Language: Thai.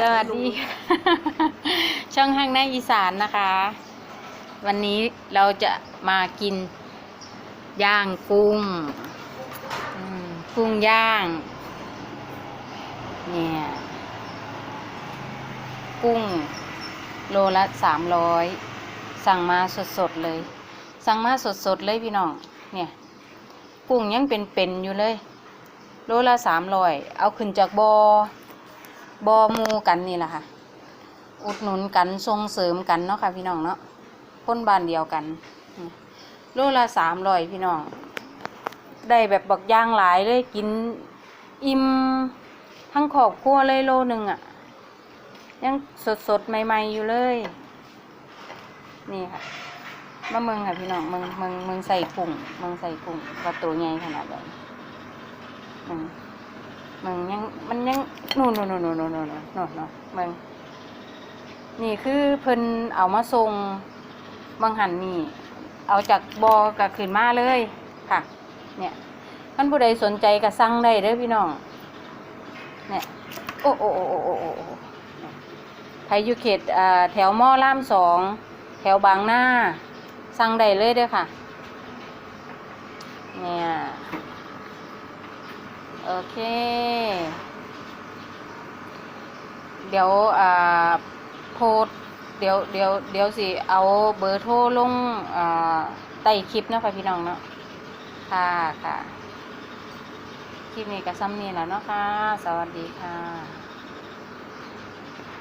สวัสดีค่ะช่องห้างหน้าอีสานนะคะ วันนี้เราจะมากิน ย่างกุ้งอืมกุ้งย่าง เนี่ย กุ้ง โลละสามร้อยสั่งมาสดๆเลย สั่งมาสดๆเลยพี่น้องเนี่ย กุ้งยังเป็นๆอยู่เลย โลละสามร้อยเอาขึ้นจากบอ่อ บอมูกันนี่แหละค่ะ อุดหนุนกันส่งเสริมกันเนาะค่ะพี่น้องเนาะคนบ้านเดียวกันโลละสามร้อยพี่น้อง ได้แบบบักย่างหลายเลยกินอิ่มทั้งขอบครัวเลยโลหนึ่งอะ่ะ ยังสดสดใหม่ ๆ อยู่เลย นี่ค่ะมาเมืองค่ะพี่น้องเมืองเมืองเมืองใส่กุ้งเมืองใส่กุ้งว่าตัวใหญ่ขนาดไหนอื มึงยังมันยังนู่นนู่นนู่นนู่นนู่นนู่นนู่นนู่นมึงนี่คือเพิ่นเอามาส่งบางหันนี่ เอาจากบอกัขึ้นมาเลยค่ะ เนี่ยท่านผู้ใดสนใจก็สั่งได้เด้อพี่น้อง เนี่ย โอ้โอ้โอ้โอ้โอ้โอ้ไทยยูเขตอ่าแถวมอล่ามสอง แถวบางหน้า สั่งได้เลยเด้อค่ะ เนี่ย โอเค เดี๋ยวอ่าโพสเดี๋ยวเดี๋ยวเดี๋ยวสิเอาเบอร์โทรลงอ่าใต้คลิปเนาะค่ะพี่น้องเนาะค่ะค่ะคลิปนี้ก็ซ้ำนี่แหล้วเนาะค่ะ สวัสดีค่ะ